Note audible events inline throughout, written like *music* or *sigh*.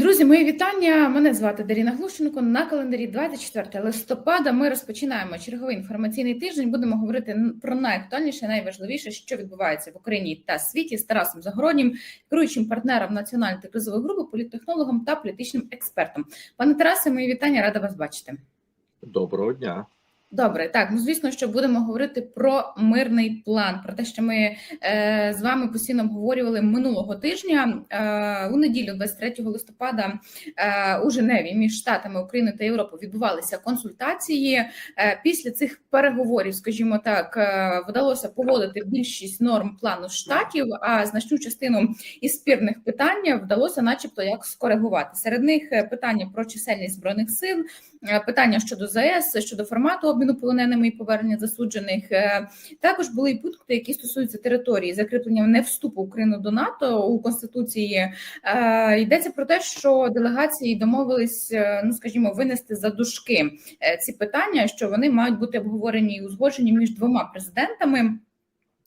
Друзі, мої вітання. Мене звати Даріна Глущенко. На календарі 24 листопада. Ми розпочинаємо черговий інформаційний тиждень. Будемо говорити про найактуальніше, найважливіше, що відбувається в Україні та світі з Тарасом Загороднім, керуючим партнером національної кризової групи, політтехнологом та політичним експертом. Пане Тарасе, мої вітання, рада вас бачити. Доброго дня. Добре, так ну звісно, що будемо говорити про мирний план, про те, що ми е, з вами постійно обговорювали минулого тижня е, у неділю, 23 листопада, е, у Женеві між штатами України та Європи відбувалися консультації. Е, після цих переговорів, скажімо так, е, вдалося погодити більшість норм плану штатів, а значну частину із спірних питань вдалося, начебто, як скоригувати. Серед них е, питання про чисельність збройних сил. Е, питання щодо ЗАЕС, щодо формату обміну полоненими і повернення засуджених. Е, Також були і пункти, які стосуються території закріплення не вступу України до НАТО у конституції. Е, Йдеться про те, що делегації домовились, ну скажімо, винести за дужки ці питання, що вони мають бути обговорені і узгоджені між двома президентами.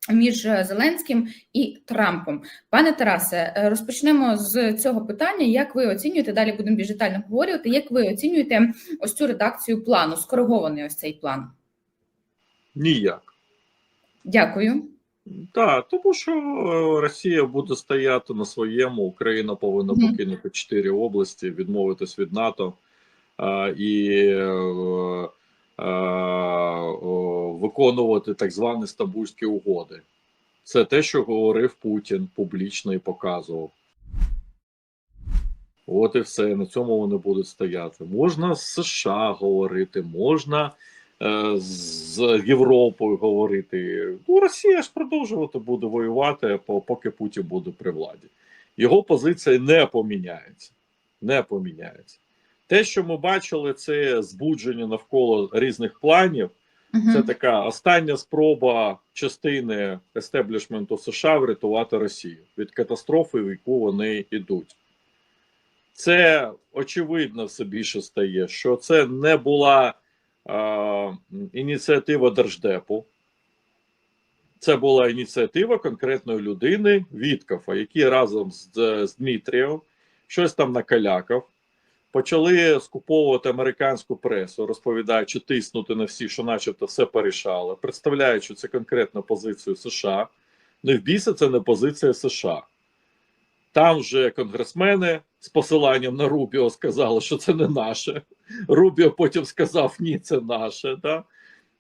Між е, Зеленським і Трампом, пане Тарасе, е, розпочнемо з цього питання. Як ви оцінюєте? Далі будемо більш детально говорити. Як ви оцінюєте ось цю редакцію плану? Скоригований ось цей план? Ніяк. Дякую. Так, тому що е, Росія буде стояти на своєму, Україна повинна покинути чотири області, відмовитись від НАТО а, і виконувати так звані стамбульські угоди. Це те, що говорив Путін публічно і показував. От і все. На цьому вони будуть стояти. Можна з США говорити, можна е, з Європою говорити. Ну, Росія ж продовжувати буде воювати, поки Путін буде при владі. Його позиція не поміняється. Не поміняється. Те, що ми бачили, це збудження навколо різних планів. Це така остання спроба частини естеблішменту США врятувати Росію від катастрофи, в яку вони йдуть. Це очевидно все більше стає, що це не була е, ініціатива Держдепу. Це була ініціатива конкретної людини Віткафа, який разом з, з Дмитрієм щось там накалякав. Почали скуповувати американську пресу, розповідаючи, тиснути на всі, що начебто все порішали, представляючи це конкретно позицію США. Ну і в це не позиція США. Там вже конгресмени з посиланням на Рубіо сказали, що це не наше. Рубіо потім сказав, ні, це наше. Да?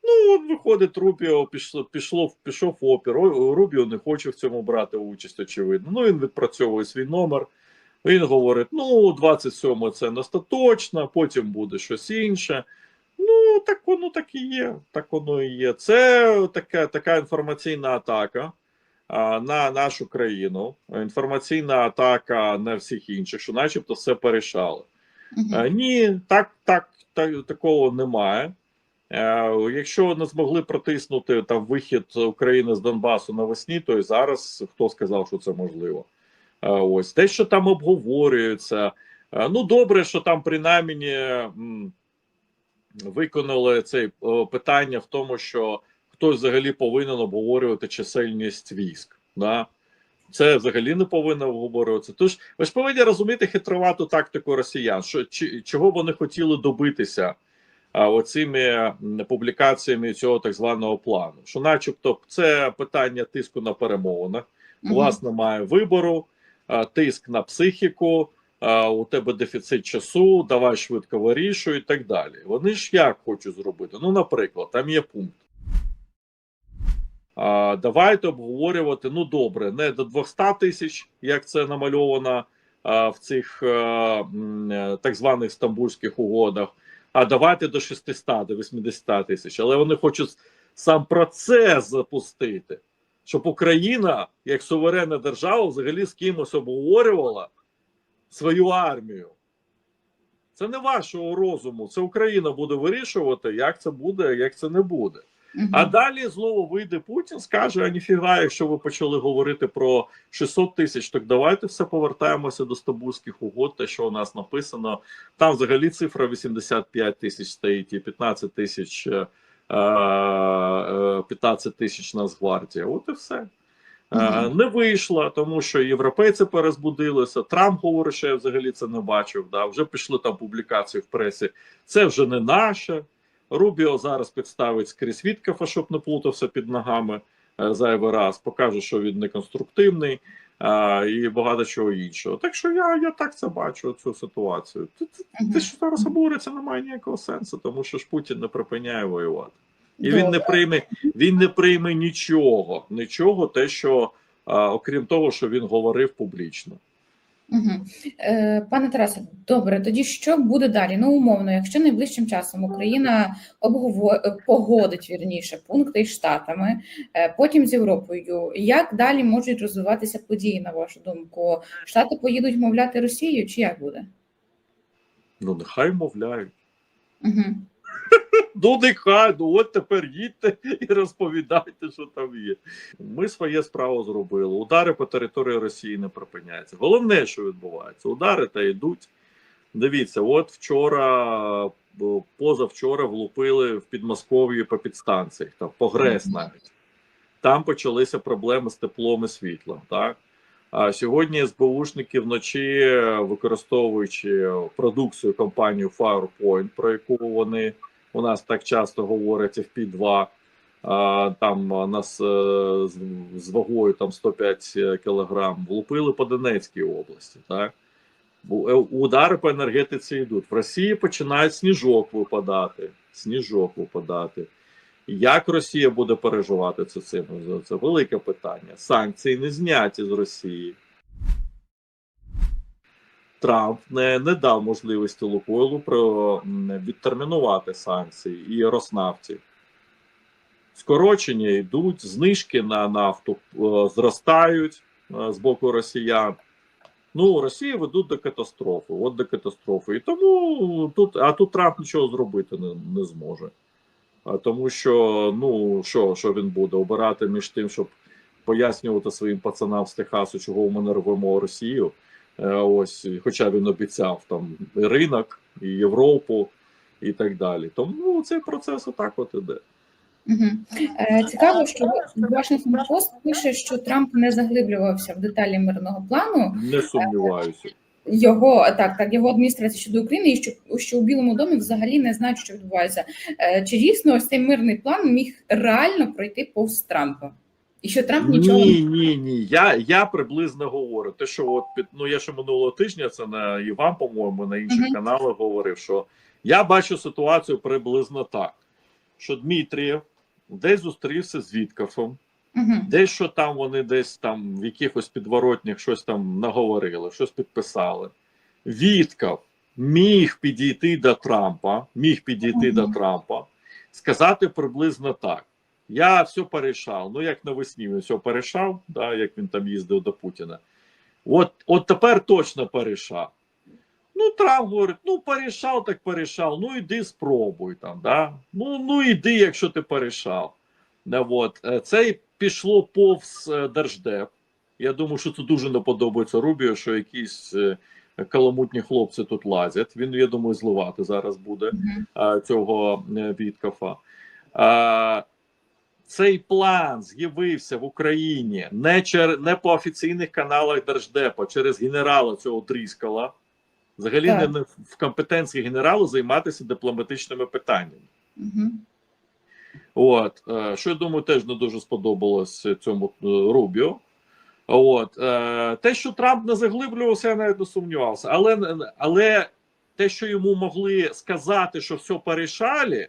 Ну, виходить, Рубіо пішло, пішло, пішов в опір. Рубіо не хоче в цьому брати участь, очевидно. Ну, він відпрацьовує свій номер. Він говорить: ну, 27 це не остаточно, потім буде щось інше. Ну, так воно так і є. Так воно і є. Це така, така інформаційна атака а, на нашу країну, інформаційна атака на всіх інших, що начебто все порішали. Е, Ні, так, так, так такого немає. Якщо не змогли протиснути там вихід України з Донбасу навесні, то і зараз хто сказав, що це можливо. Ось те, що там обговорюється. Ну, добре, що там принаймні виконали це питання в тому, що хтось взагалі повинен обговорювати чисельність військ. Да? Це взагалі не повинно обговорюватися. Тож ви ж повинні розуміти хитровату тактику росіян, що чи, чого вони хотіли добитися а, оцими публікаціями цього так званого плану. Що, начебто, це питання тиску на перемовинах. Вас немає вибору, тиск на психіку, у тебе дефіцит часу, давай швидко вирішуй і так далі. Вони ж як хочуть зробити? Ну, наприклад, там є пункт. Давайте обговорювати. Ну добре, не до 200 тисяч, як це намальовано в цих е, так званих стамбульських угодах. А давайте до 600, до 80 тисяч. Але вони хочуть сам процес запустити, щоб Україна, як суверенна держава, взагалі з кимось обговорювала свою армію. Це не вашого розуму. Це Україна буде вирішувати, як це буде, як це не буде. Мгм. А далі знову вийде Путін, скаже: а ніфіга, якщо ви почали говорити про 600 тисяч, так давайте все повертаємося до стамбульських угод, те, що у нас написано. Там взагалі цифра 85 тисяч стоїть і 15 тисяч е, 15 тисяч Нацгвардія. От і все. Е, Не вийшла, тому що європейці перезбудилися. Трамп говорить, що я взагалі це не бачив. Да. Вже пішли там публікації в пресі. Це вже не наше. Рубіо зараз підставить скрізь Віткафа, щоб не плутався під ногами е, зайвий раз, покаже, що він неконструктивний е, і багато чого іншого. Так що я, я так це бачу, цю ситуацію. Те, що зараз обуриться, немає ніякого сенсу, тому що ж Путін не припиняє воювати. І він не прийме, він не прийме нічого, нічого, те, що а, окрім того, що він говорив публічно. Угу. Е, пане Тарасе, добре, тоді що буде далі? Ну, умовно, якщо найближчим часом Україна обгово... е, погодить вірніше пункти із Штатами, е, потім з Європою, як далі можуть розвиватися події, на вашу думку? Штати поїдуть мовляти Росію, чи як буде? Ну, нехай мовляють. Угу. *laughs* Ну, нехай, ну от тепер їдьте і розповідайте, що там є. Ми своє справу зробили. Удари по території Росії не припиняються. Головне, що відбувається, удари та йдуть. Дивіться, от вчора, позавчора влупили в Підмосков'ї по підстанціях, там по ГРЕС навіть. Там почалися проблеми з теплом і світлом. Так? А сьогодні СБУшники вночі, використовуючи продукцію компанії Firepoint, про яку вони у нас так часто говорять FP2, там нас е, з, вагою там 105 кілограм, влупили по Донецькій області. Так? Е, Удари по енергетиці йдуть. В Росії починають сніжок випадати. Сніжок випадати. Як Росія буде переживати це цим? Це велике питання. Санкції не зняті з Росії. Трамп не, не дав можливості Лукойлу про відтермінувати санкції і Роснафті. Скорочення йдуть, знижки на нафту е, зростають е, з боку росіян. Ну, Росію ведуть до катастрофи. От до катастрофи. І тому тут, а тут Трамп нічого зробити не, не зможе. А тому що, ну, що, що він буде обирати між тим, щоб пояснювати своїм пацанам з Техасу, чого ми не рвемо Росію. Е, Ось, хоча він обіцяв там ринок, і Європу, і так далі. Тому ну, цей процес отак от іде. Угу. Цікаво, що Washington Post пише, що Трамп не заглиблювався в деталі мирного плану. Не сумніваюся. Його так, так його адміністрація щодо України, і що, що у Білому домі взагалі не знають, що відбувається. Е, Чи дійсно ось цей мирний план міг реально пройти повз Трампа? І що Трамп нічого Ні, ні, ні. Я, я приблизно говорю. Те, що от під ну я ще минулого тижня це на і вам, по-моєму, на інших Мгм. каналах говорив, що я бачу ситуацію приблизно так: що Дмитрієв десь зустрівся з Віткафом, Угу. десь що там вони десь там в якихось підворотнях щось там наговорили, щось підписали. Віткав міг підійти до Трампа, міг підійти Мгм. до Трампа, сказати приблизно так. Я все порішав. Ну, як навесні він все порішав, да, як він там їздив до Путіна. От, от тепер точно порішав. Ну, Трамп говорить: ну, порішав, так порішав. Ну, іди спробуй там. Да? Ну, ну іди, якщо ти порішав. Да, от. Е, Це пішло повз е, Держдеп. Я думаю, що це дуже не подобається Рубіо, що якісь е, каламутні хлопці тут лазять. Він, я думаю, зливати зараз буде а, цього е, Віткафа. Цей план з'явився в Україні не, чер... не по офіційних каналах Держдепа, через генерала цього Тріскала. Взагалі Так. не, в компетенції генералу займатися дипломатичними питаннями. Угу. От, е, що я думаю, теж не дуже сподобалось цьому е, Рубіо. От, е, те, що Трамп не заглиблювався, я навіть не сумнівався. Але, але те, що йому могли сказати, що все порішали,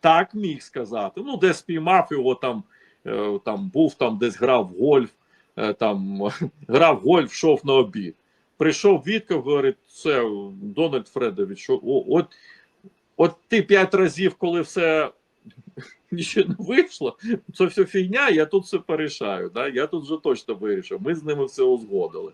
так міг сказати. Ну, де спіймав його там, е, там був там, десь грав в гольф, е, там *laughs* грав в гольф, йшов на обід. Прийшов Вітков, говорить, це Дональд Фредович, що, о, от, от ти п'ять разів, коли все *laughs* нічого не вийшло, це все фігня, я тут все порішаю. Да? Я тут вже точно вирішив. Ми з ними все узгодили.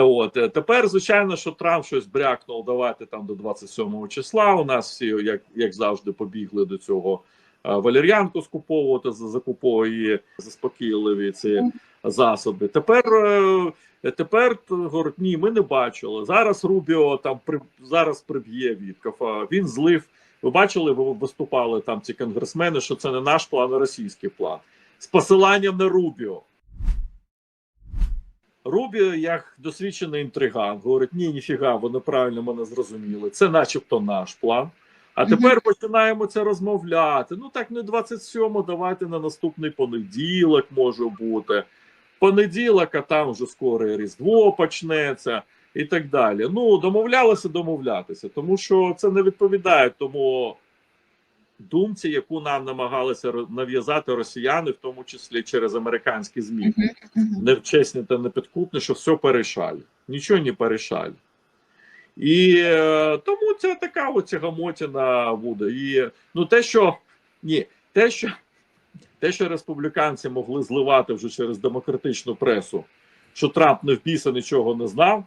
От е, тепер, звичайно, що Трамп щось брякнув. Давайте там до 27 числа. У нас всі, як, як завжди, побігли до цього е, валер'янку скуповувати, за- закуповує заспокійливі ці засоби. Тепер, е, тепер говорить, ні, ми не бачили. Зараз Рубіо там при зараз приб'є Віткафа. Він злив. Ви бачили, ви виступали там ці конгресмени, що це не наш план, а російський план з посиланням на Рубіо. Рубі, як досвідчений інтриган, говорить: ні, ніфіга, ви неправильно мене зрозуміли. Це начебто наш план. А тепер починаємо це розмовляти. Ну так не 27, давайте на наступний понеділок може бути. Понеділок, а там вже скоро і Різдво почнеться і так далі. Ну, домовлялися домовлятися, тому що це не відповідає тому думці, яку нам намагалися нав'язати росіяни, в тому числі через американські ЗМІ невчесні та непідкупні, що все порішали. Нічого не порішали. І е, тому це така оця гамотіна буде. І ну те, що ні, те, що те, що республіканці могли зливати вже через демократичну пресу, що Трамп не в біса нічого не знав,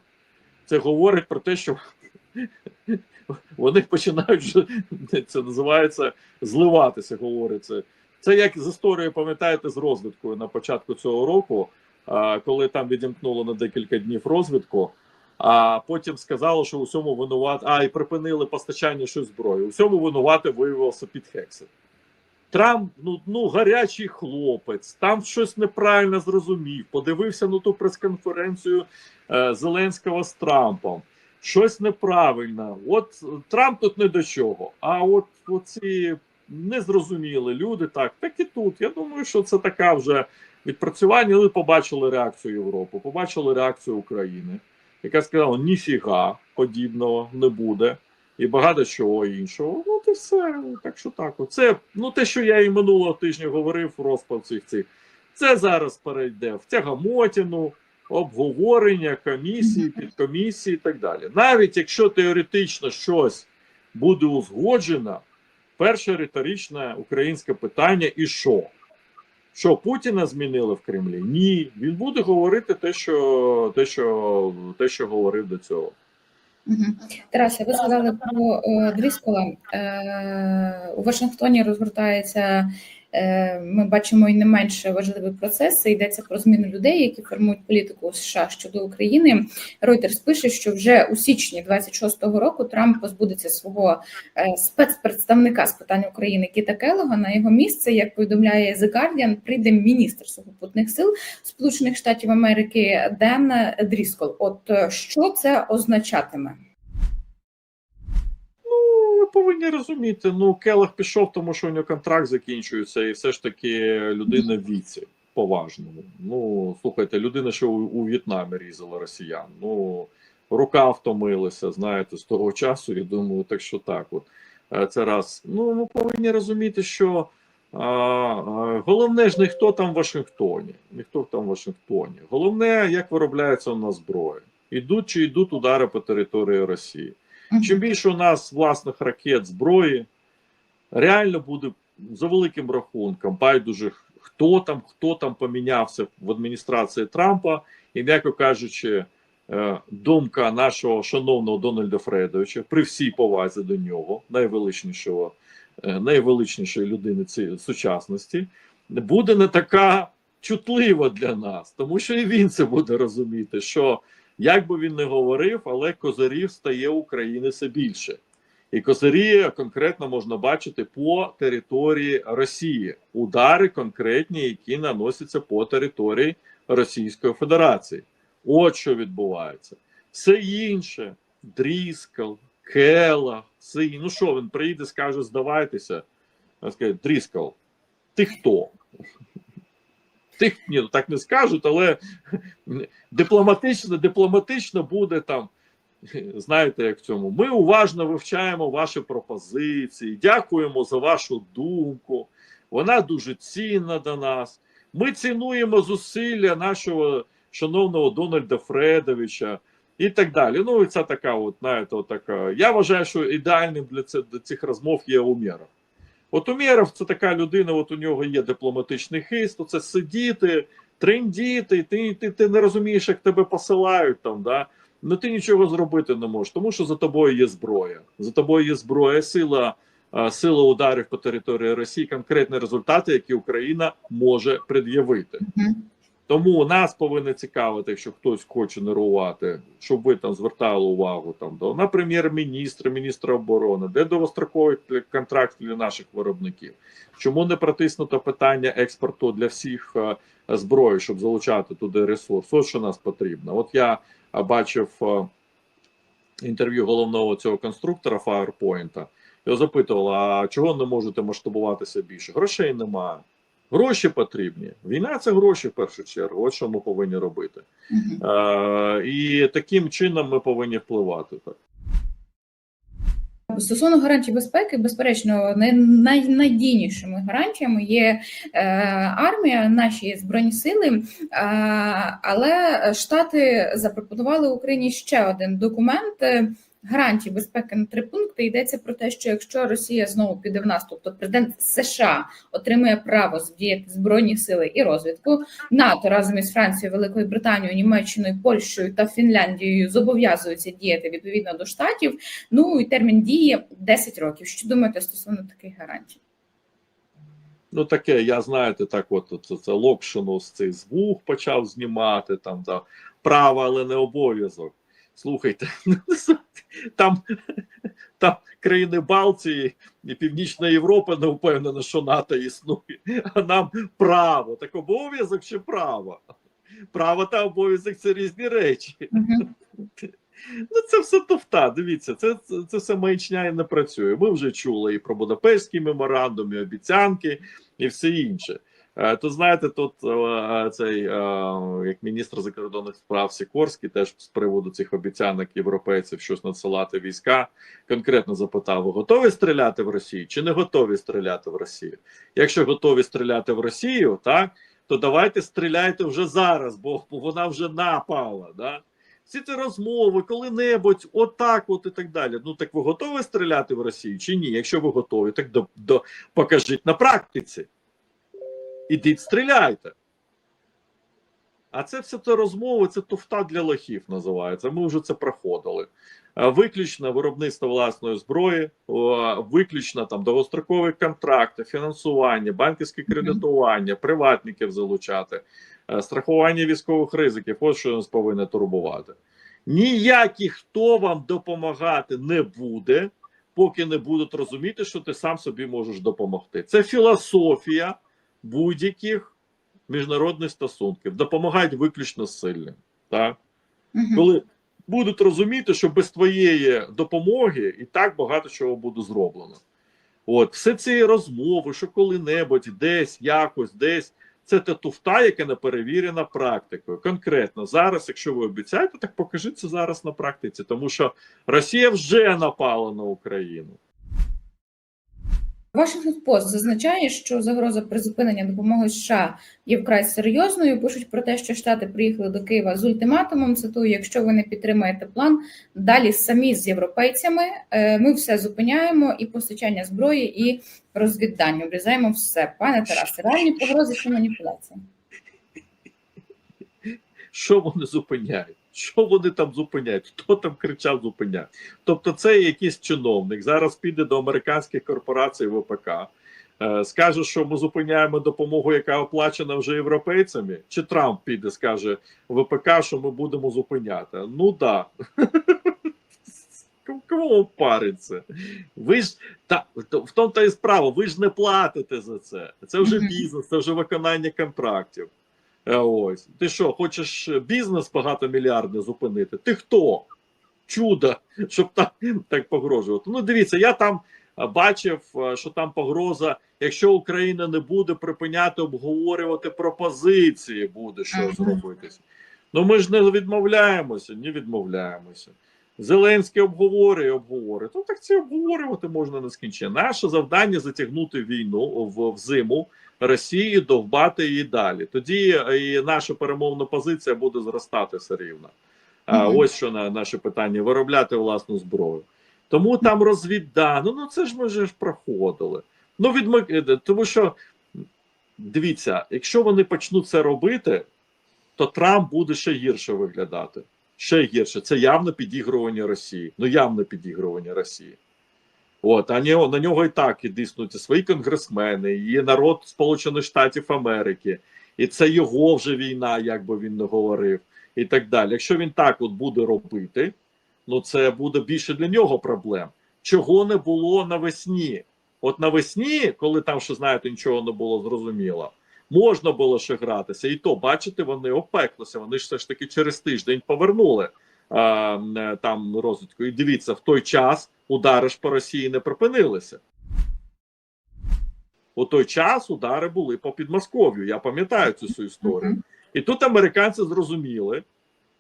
це говорить про те, що *laughs* вони починають *laughs* це називається зливатися, говориться. Це як з історією, пам'ятаєте, з розвідкою на початку цього року, коли там відімкнуло на декілька днів розвідку, а потім сказали, що у всьому винуват, а і припинили постачання щось зброї. У всьому винувати виявився Піт Хексет. Трамп, ну, ну гарячий хлопець, там щось неправильно зрозумів. Подивився на ту прес-конференцію е, Зеленського з Трампом. Щось неправильно. От е, Трамп тут не до чого. А от оці незрозуміли люди, так, так і тут. Я думаю, що це така вже відпрацювання. Ви побачили реакцію Європи, побачили реакцію України, яка сказала: ніфіга подібного не буде. І багато чого іншого. Ну, то все. Так що так. Це ну те, що я і минулого тижня говорив, розпав цих цих. Це зараз перейде в тягамотіну, обговорення комісії, підкомісії і так далі. Навіть якщо теоретично щось буде узгоджено, перше риторичне українське питання: і що? Що Путіна змінили в Кремлі? Ні. Він буде говорити те, що, те, що, те, що говорив до цього. Мгм. Тарасе, ви сказали про е, Дріскола. Е, у Вашингтоні розгортається, ми бачимо і не менш важливий процес. Йдеться про зміну людей, які формують політику США щодо України. Reuters пише, що вже у січні 26-го року Трамп позбудеться свого е, спецпредставника з питань України Кіта Келога. На його місце, як повідомляє The Guardian, прийде міністр сухопутних сил Сполучених Штатів Америки Ден Дріскол. От е, що це означатиме? Ви повинні розуміти. Ну, Келех пішов, тому що у нього контракт закінчується, і все ж таки людина в віці поважному. Ну, слухайте, людина, що у, у В'єтнамі різала росіян. Ну, рука втомилася, знаєте, з того часу. Я думаю, так що так. От Е, це раз. Ну, ми повинні розуміти, що а, головне ж не там в Вашингтоні, не хто там в Вашингтоні. Головне, як виробляється у нас зброя. Ідуть чи йдуть удари по території Росії. Чим більше у нас власних ракет зброї, реально буде за великим рахунком, байдуже хто там, хто там помінявся в адміністрації Трампа, і м'яко кажучи, е, думка нашого шановного Дональда Фредовича при всій повазі до нього, найвеличнішого, е, найвеличнішої людини цієї сучасності, буде не така чутлива для нас, тому що і він це буде розуміти, що як би він не говорив, але козирів стає України все більше. І козирі конкретно можна бачити по території Росії. Удари конкретні, які наносяться по території Російської Федерації. От що відбувається. Все інше, Дріскал, Кела, все інше. Ну що, він приїде, скаже, здавайтеся. Скаже, Дріскал, ти хто? Ти ні, ну так не скажуть, але дипломатично, дипломатично буде там. Знаєте, як в цьому. Ми уважно вивчаємо ваші пропозиції, дякуємо за вашу думку. Вона дуже цінна до нас. Ми цінуємо зусилля нашого шановного Дональда Фредовича і так далі. Ну, і це така, от, знаєте, от така. Я вважаю, що ідеальним для, це, для цих розмов є Умєров. От Умєров це така людина, от у нього є дипломатичний хист, це сидіти, трендіти, ти, ти, ти не розумієш, як тебе посилають там. да Ну ти нічого зробити не можеш, тому що за тобою є зброя. За тобою є зброя, сила, сила ударів по території Росії, конкретні результати, які Україна може пред'явити. Тому нас повинно цікавити, якщо хтось хоче нервувати, щоб ви там звертали увагу там до на прем'єр-міністра, міністра оборони, де довгостроковий контракт для наших виробників. Чому не протиснуто питання експорту для всіх е, зброї, щоб залучати туди ресурс? Ось що нас потрібно. От я бачив е, інтерв'ю головного цього конструктора Firepoint. Його запитували, а чого не можете масштабуватися більше? Грошей немає. Гроші потрібні. Війна це гроші в першу чергу. От що ми повинні робити. Мгм. Е, і таким чином ми повинні впливати. Так. Стосовно гарантій безпеки, безперечно, найнадійнішими гарантіями є е, армія, наші збройні сили. Е, але Штати запропонували Україні ще один документ. Гарантії безпеки на три пункти йдеться про те, що якщо Росія знову піде в наступ, то президент США отримує право задіяти збройні сили і розвідку. НАТО разом із Францією, Великою Британією, Німеччиною, Польщею та Фінляндією зобов'язуються діяти відповідно до штатів. Ну і термін дії 10 років. Що думаєте стосовно таких гарантій? Ну, таке, я знаєте, так, от це, це локшину з цих звук почав знімати, там да, право, але не обов'язок. Слухайте, *laughs* там, там країни Балтії і Північна Європа не впевнена, що НАТО існує, а нам право. Так обов'язок чи право? Право та обов'язок це різні речі. Ну, це все тофта. Дивіться, це, це, це все маячня і не працює. Ми вже чули і про Будапештський меморандум, і обіцянки, і все інше. Е, То знаєте, тут е, цей е, як міністр закордонних справ Сікорський теж з приводу цих обіцянок європейців щось надсилати війська, конкретно запитав: готові стріляти в Росію чи не готові стріляти в Росію? Якщо готові стріляти в Росію, так то давайте стріляйте вже зараз, бо вона вже напала. Да? Всі ці розмови, коли-небудь, отак, от і так далі. Ну так ви готові стріляти в Росію чи ні? Якщо ви готові, так до, до покажіть на практиці. Ідіть стріляйте. А це все це розмови, це туфта для лохів називається. Ми вже це проходили. Виключно виробництво власної зброї, виключно там довгострокові контракти, фінансування, банківське кредитування, приватників залучати, е, страхування військових ризиків. Ось що нас повинно турбувати. Ніякий хто вам допомагати не буде, поки не будуть розуміти, що ти сам собі можеш допомогти. Це філософія будь-яких міжнародних стосунків. Допомагають виключно сильним. Так? Мгм. Коли будуть розуміти, що без твоєї допомоги і так багато чого буде зроблено. От, все ці розмови, що коли-небудь, десь, якось, десь. Це та туфта, яка не перевірена практикою. Конкретно зараз, якщо ви обіцяєте, так покажіть це зараз на практиці, тому що Росія вже напала на Україну. Вашингтон Пост зазначає, що загроза призупинення допомоги США є вкрай серйозною. Пишуть про те, що Штати приїхали до Києва з ультиматумом. Цитую, якщо ви не підтримаєте план, далі самі з європейцями е, ми все зупиняємо і постачання зброї, і розвіддання. Обрізаємо все. Пане Тарасе, реальні погрози чи маніпуляції? Що вони зупиняють? Що вони там зупиняють? Хто там кричав зупиняють? Тобто, це якийсь чиновник зараз піде до американських корпорацій ВПК, е, скаже, що ми зупиняємо допомогу, яка оплачена вже європейцями. Чи Трамп піде, скаже ВПК, що ми будемо зупиняти? Ну. Да. *laughs* Кому париться? Ви ж та в тому та і справа, ви ж не платите за це. Це вже бізнес, це вже виконання контрактів. Е, Ось ти що, хочеш бізнес багатомільярдний зупинити? Ти хто? Чудо, щоб так, так погрожувати. Ну, дивіться, я там е, бачив, е, що там погроза, якщо Україна не буде припиняти обговорювати пропозиції, буде що зробитися. Ну ми ж не відмовляємося, не відмовляємося. Зеленський обговорює, обговорює. Ну так це обговорювати можна нескінченно. Наше завдання затягнути війну в, в зиму Росії, довбати її далі. Тоді е, і наша перемовна позиція буде зростати все рівно. А Мгм. ось що на наше питання: виробляти власну зброю. Тому там розвіддано. Ну це ж ми вже ж проходили. Ну відмик... е, тому що дивіться, якщо вони почнуть це робити, то Трамп буде ще гірше виглядати. Ще гірше. Це явно підігрування Росії. Ну явно підігрування Росії. От, а на нього і так і диснуть свої конгресмени, і народ Сполучених Штатів Америки, і це його вже війна, як би він не говорив, і так далі. Якщо він так от буде робити, ну це буде більше для нього проблем. Чого не було навесні? От навесні, коли там ще знаєте, нічого не було зрозуміло, можна було ще гратися, і то бачите, вони опеклися. Вони ж все ж таки через тиждень повернули там розвитку. І дивіться, в той час удари ж по Росії не припинилися. У той час удари були по Підмосков'ю. Я пам'ятаю цю всю історію. І тут американці зрозуміли,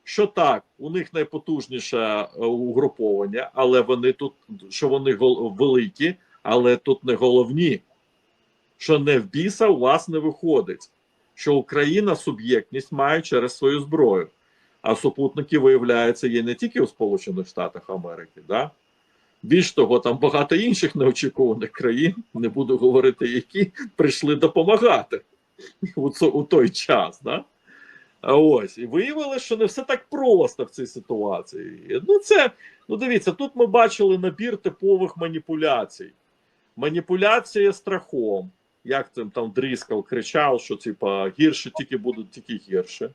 що так, у них найпотужніше е, угруповання, але вони тут, що вони великі, але тут не головні. Що не в біса у вас не виходить, що Україна суб'єктність має через свою зброю. А супутники, виявляється, є не тільки у Сполучених Штатах Америки, да? Більш того, там багато інших неочікуваних країн, не буду говорити, які прийшли допомагати у, у той час. Да? Ось і виявилося, що не все так просто в цій ситуації. Ну, це ну дивіться, тут ми бачили набір типових маніпуляцій. Маніпуляція страхом. Як там, там Дріскал кричав, що типа гірше тільки будуть тільки гірше.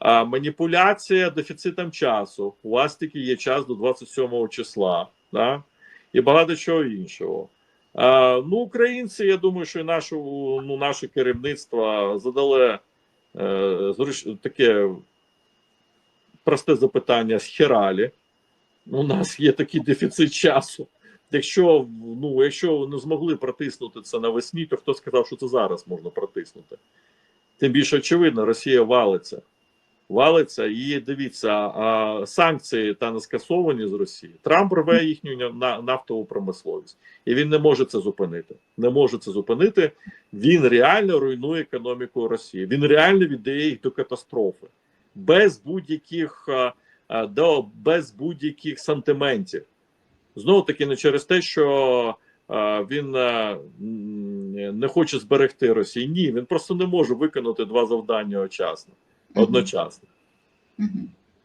А, маніпуляція дефіцитом часу. У вас тільки є час до 27 числа, да? і багато чого іншого. А, ну, українці, я думаю, що і наше, ну, наше керівництво задали е, таке просте запитання з хералі. У нас є такий дефіцит часу. Якщо ну, якщо не змогли протиснути це навесні, то хто сказав, що це зараз можна протиснути? Тим більше очевидно, Росія валиться. Валиться і дивіться, а, санкції та не скасовані з Росії. Трамп рве їхню на- нафтову промисловість, і він не може це зупинити. Не може це зупинити. Він реально руйнує економіку Росії. Він реально віддає їх до катастрофи без будь-яких до без будь-яких сантиментів. Знову таки, не через те, що він не хоче зберегти Росію. Ні, він просто не може виконати два завдання одночасно. Одночасно.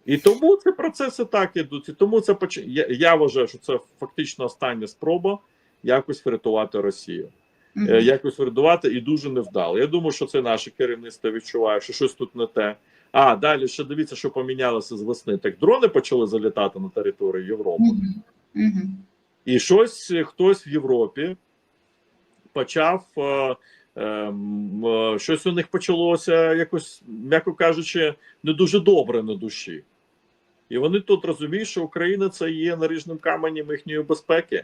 І тому ці процеси так ідуть. І тому це поч... я, я вважаю, що це фактично остання спроба якось врятувати Росію. Мгм. Е, якось врятувати і дуже невдало. Я думаю, що це наше керівництво відчуває, що щось тут не те. А далі ще дивіться, що помінялося з весни. Так дрони почали залітати на територію Європи. Мгм. Мгм. І щось е, хтось в Європі почав. Ем, е, щось у них почалося якось, м'яко кажучи, не дуже добре на душі. І вони тут розуміють, що Україна це є наріжним каменем їхньої безпеки.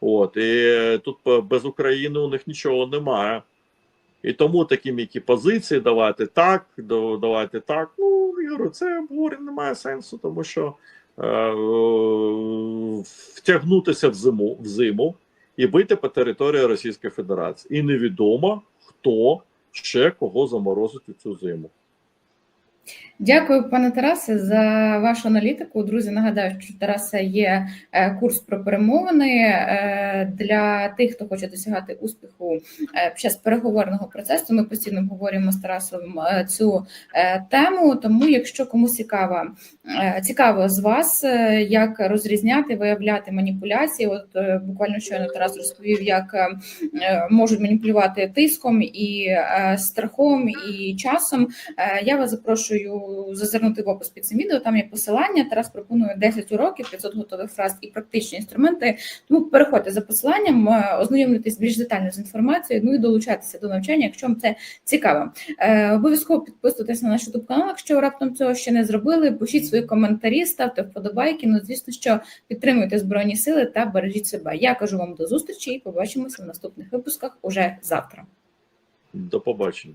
От, і тут без України у них нічого немає. І тому такі м'які позиції давати так, давати так. Ну, говорю, це обговорення не має сенсу, тому що е, втягнутися в зиму, в зиму і бити по території Російської Федерації. І невідомо, хто ще кого заморозить у цю зиму. Дякую, пане Тарасе, за вашу аналітику. Друзі, нагадаю, що Тараса є е, курс про перемовини е, для тих, хто хоче досягати успіху е, під час переговорного процесу. Ми постійно обговорюємо з Тарасом цю тему. Тому, якщо комусь цікаво, цікаво з вас, як розрізняти, виявляти маніпуляції. От буквально щойно Тарас розповів, як можуть маніпулювати тиском і страхом і часом. Я вас запрошую зазирнути в опис під цим відео. Там є посилання. Тарас пропонує 10 уроків, 500 готових фраз і практичні інструменти. Тому переходьте за посиланням, е, ознайомлюйтесь більш детально з інформацією. Ну і долучайтеся до навчання, якщо вам це цікаво. Е, Обов'язково підписуйтесь на наш youtube канал, якщо раптом цього ще не зробили. Пишіть свої коментарі, ставте вподобайки. Ну, звісно, що підтримуйте збройні сили та бережіть себе. Я кажу вам до зустрічі і побачимося в наступних випусках уже завтра. До побачення.